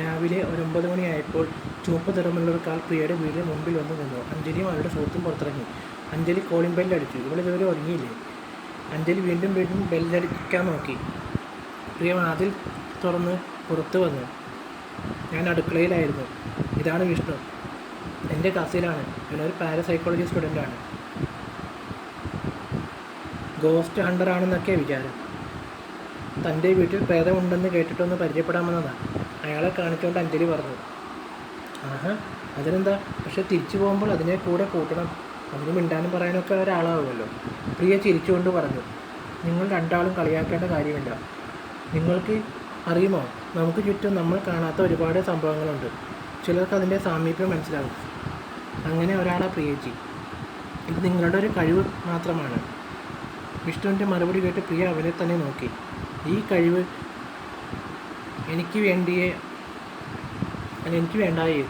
രാവിലെ ഒരു ഒമ്പത് മണിയായപ്പോൾ ചുവപ്പ് കാൾ പ്രിയയുടെ വീടിന് മുമ്പിൽ വന്നു നിന്നു. അഞ്ജലിയും അവരുടെ സുഹൃത്തും പുറത്തിറങ്ങി. അഞ്ജലി കോളിംഗ് ബെല്ലടിച്ചു ഇവിടെ ഇതുവരെ ഉറങ്ങിയില്ലേ? അഞ്ജലി വീണ്ടും വീണ്ടും ബെല്ലടിക്കാൻ നോക്കി. പ്രിയ വാതിൽ തുറന്ന് പുറത്തു വന്നു. ഞാൻ അടുക്കളയിലായിരുന്നു. ഇതാണ് വിഷ്ണു. എന്റെ കസിനാണ് ഇവനൊരു പാരസൈക്കോളജി സ്റ്റുഡന്റാണ് ഗോസ്റ്റ് ഹണ്ടർ ആണെന്നൊക്കെ വിചാരം. തന്റെ വീട്ടിൽ പ്രേതമുണ്ടെന്ന് കേട്ടിട്ടൊന്ന് പരിചയപ്പെടാമെന്നതാണ് അയാളെ കാണിച്ചുകൊണ്ട് അഞ്ജലി പറഞ്ഞു. ആഹാ അതിനെന്താ? പക്ഷെ തിരിച്ചു പോകുമ്പോൾ അതിനെ കൂടെ കൂട്ടണം. അതിന് മിണ്ടാനും പറയാനൊക്കെ ഒരാളാവുമല്ലോ. പ്രിയ ചിരിച്ചുകൊണ്ട് പറഞ്ഞു. നിങ്ങൾ രണ്ടാളും കളിയാക്കേണ്ട കാര്യമില്ല. നിങ്ങൾക്ക് അറിയുമോ? നമുക്ക് ചുറ്റും നമ്മൾ കാണാത്ത ഒരുപാട് സംഭവങ്ങളുണ്ട്. ചിലർക്ക് അതിന്റെ സാമീപ്യം മനസ്സിലാകും. അങ്ങനെ ഒരാളാ പ്രിയച്ചി. ഇത് നിങ്ങളുടെ ഒരു കഴിവ് മാത്രമാണ്. വിഷ്ണുവിന്റെ മറുപടി കേട്ട് പ്രിയ അവനെ തന്നെ നോക്കി. ഈ കഴിവ് എനിക്ക് വേണ്ടിയേ അല്ല എനിക്ക് വേണ്ടായേ